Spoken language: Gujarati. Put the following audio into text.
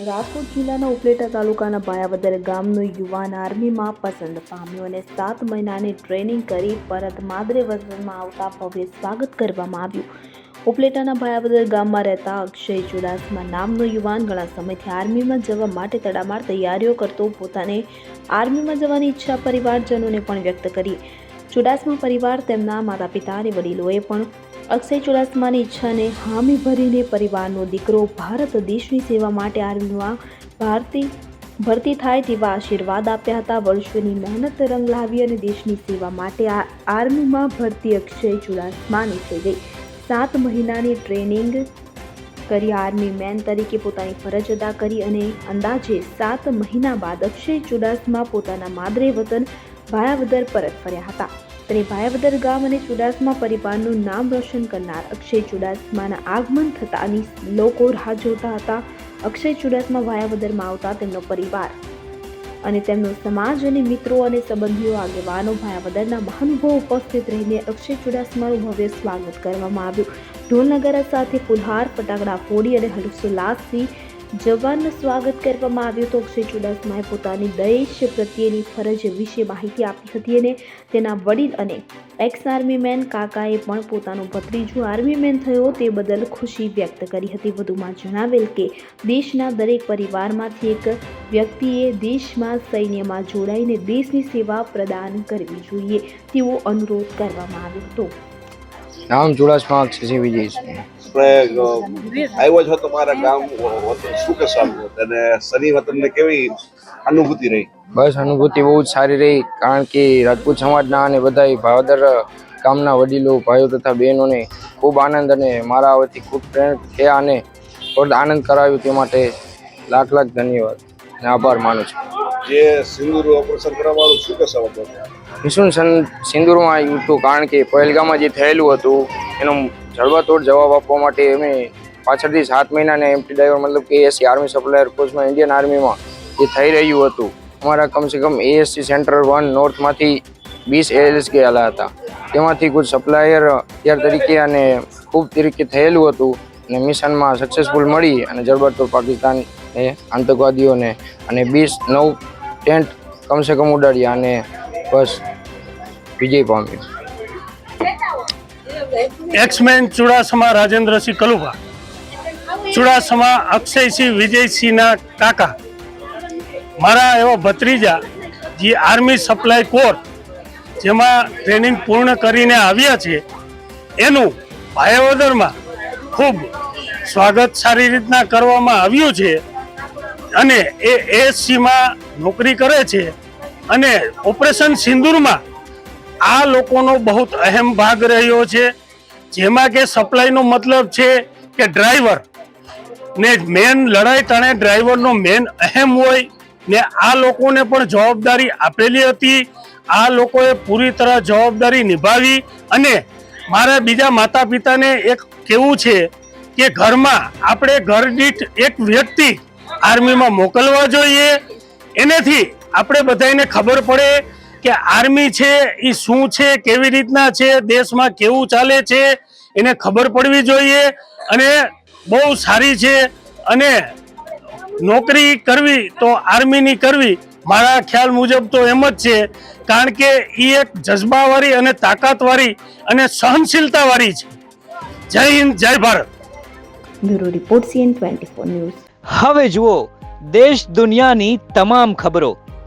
રાજકોટ જિલ્લાના ઉપલેટા તાલુકાના ભાયાવદર ગામનો યુવાન આર્મીમાં પસંદ પામ્યો અને સાત મહિનાની ટ્રેનિંગ કરી પરત માદરે વતનમાં આવતા ભવ્ય સ્વાગત કરવામાં આવ્યું. ઉપલેટાના ભાયાવદર ગામમાં રહેતા અક્ષય ચુડાસમા નામનો યુવાન ઘણા સમયથી આર્મીમાં જવા માટે તડામાર તૈયારીઓ કરતો પોતાને આર્મીમાં જવાની ઈચ્છા પરિવારજનોને પણ વ્યક્ત કરી. ચુડાસમા પરિવાર તેમના માતા પિતા અને વડીલોએ પણ અક્ષય ચુડાસમાની ઈચ્છાને હામી ભરીને પરિવારનો દીકરો ભારત દેશની સેવા માટે આર્મીમાં ભારતી, ભરતી થાય તેવા આશીર્વાદ આપ્યા હતા. વર્ષોની મહેનત રંગ લાવી અને દેશની સેવા માટે આ આર્મીમાં ભરતી અક્ષય ચુડાસમાની થઈ ગઈ. સાત મહિનાની ટ્રેનિંગ કરી આર્મી મેન તરીકે પોતાની ફરજ અદા કરી અને અંદાજે સાત મહિના બાદ અક્ષય ચુડાસમા પોતાના માદરે વતન ભાયાવદર પરત ફર્યા હતા. તેને ભાયાવદર ગામ અને ચુડાસમા પરિવારનું નામ રોશન કરનાર અક્ષય ચુડાસમાના આગમન થતાની લોકો રાહ જોતા હતા. અક્ષય ચુડાસમા ભાયાવદરમાં આવતા તેમનો પરિવાર અને તેમનો સમાજ અને મિત્રો અને સંબંધીઓ આગેવાનો ભાયાવદરના મહાનુભાવો ઉપસ્થિત રહીને અક્ષય ચુડાસમાનું ભવ્ય સ્વાગત કરવામાં આવ્યું. ઢોલ સાથે ફુલહાર, ફટાકડા ફોડી અને હર્ષોલ્લાસથી જવાનનું સ્વાગત કરવામાં આવ્યું તો અક્ષય ચુડાસમાએ પોતાની દેશ પ્રત્યેની ફરજ વિશે માહિતી આપી હતી અને તેના વડીલ અને એક્સ આર્મી મેન કાકાએ પણ પોતાનું ભત્રીજો આર્મી મેન થયો તે બદલ ખુશી વ્યક્ત કરી હતી. વધુમાં જણાવેલ કે, દેશના દરેક પરિવારમાંથી એક વ્યક્તિએ દેશમાં સૈન્યમાં જોડાઈને દેશની સેવા પ્રદાન કરવી જોઈએ તેવો અનુરોધ કરવામાં આવ્યો હતો. નામ ચુડાસમા અક્ષય વિજય છે આપણે આવ્યો છો તમારા મારા ગામ વતન શું કે સારું અને શનિ વતનને કેવી અનુભૂતિ રહી? બસ અનુભૂતિ બહુ જ સારી રહી કારણ કે રાજપૂત સમાજના અને બધા ભાવદર ગામના વડીલો ભાઈઓ તથા બહેનોને ખૂબ આનંદ અને મારા વતી ખૂબ પ્રેરણા થયા અને આનંદ કરાવ્યો તે માટે લાખ લાખ ધન્યવાદ અને આભાર માનું છું. જે સિંદૂર ઓપરેશન કરવાનું શું કે સન સિંદૂરમાં આવ્યું હતું કારણ કે પહેલગામમાં જે થયેલું હતું, એનો જડબાતોડ જવાબ આપવા માટે અમે પાછળથી સાત મહિનાને એમટી ડ્રાઈવર, મતલબ કે એસસી આર્મી સપ્લાયર કોર્સમાં ઇન્ડિયન આર્મીમાં જે થઈ રહ્યું હતું, અમારા કમસે કમ એએસસી સેન્ટર વન નોર્થમાંથી વીસ એએલએસ ગયેલા હતા. તેમાંથી કુછ સપ્લાયર અત્યાર તરીકે અને ખૂબ તરીકે થયેલું હતું અને મિશનમાં સક્સેસફુલ મળી અને જડબાતોડ પાકિસ્તાન એ આતંકવાદીઓને અને બીસ નવ ટેન્ટ કમસે કમ ઉડાડ્યા અને બસ વિજય પામ્યો એક્સમેન ચુડાસમા રાજેન્દ્રસિંહ કલુભા ચુડાસમા અક્ષયસિંહ વિજયસિંહના કાકા. મારા એવો ભત્રીજા જે આર્મી સપ્લાય કોર જેમાં ટ્રેનિંગ પૂર્ણ કરીને આવ્યા છે, એનું ભાયાવદરમાં ખૂબ સ્વાગત સારી રીતના કરવામાં આવ્યું છે અને એ એસસીમાં નોકરી કરે છે અને ઓપરેશન સિંદૂરમાં આ લોકોનો બહુ અહેમ ભાગ રહ્યો છે, જેમાં કે સપ્લાયનો મતલબ છે કે ડ્રાઈવર ને મેન લડાઈ તણે ડ્રાઈવરનો મેન અહેમ હોય ને આ લોકોને પણ જવાબદારી આપેલી હતી. આ લોકોએ પૂરી તરહ જવાબદારી નિભાવી અને મારા બીજા માતા પિતાને એક કેવું છે કે ઘરમાં આપણે ઘર દીઠ એક વ્યક્તિ આર્મીમાં મોકલવા જોઈએ. એનેથી આપણે બધાને ખબર પડે કે આર્મી છે એ શું છે કેવી રીતના છે દેશમાં કેવું ચાલે છે એને ખબર પડવી જોઈએ અને બહુ સારી છે. અને નોકરી કરવી તો આર્મીની કરવી મારા ખ્યાલ મુજબ તો એમ જ છે. કારણ કે એ એક જજ્બાવાળી અને તાકાતવાળી અને સહનશીલતાવાળી છે. જય હિન્દ જય Bharat. Bureau report CN twenty four news. હવે જુઓ દેશ દુનિયાની તમામ ખબરો.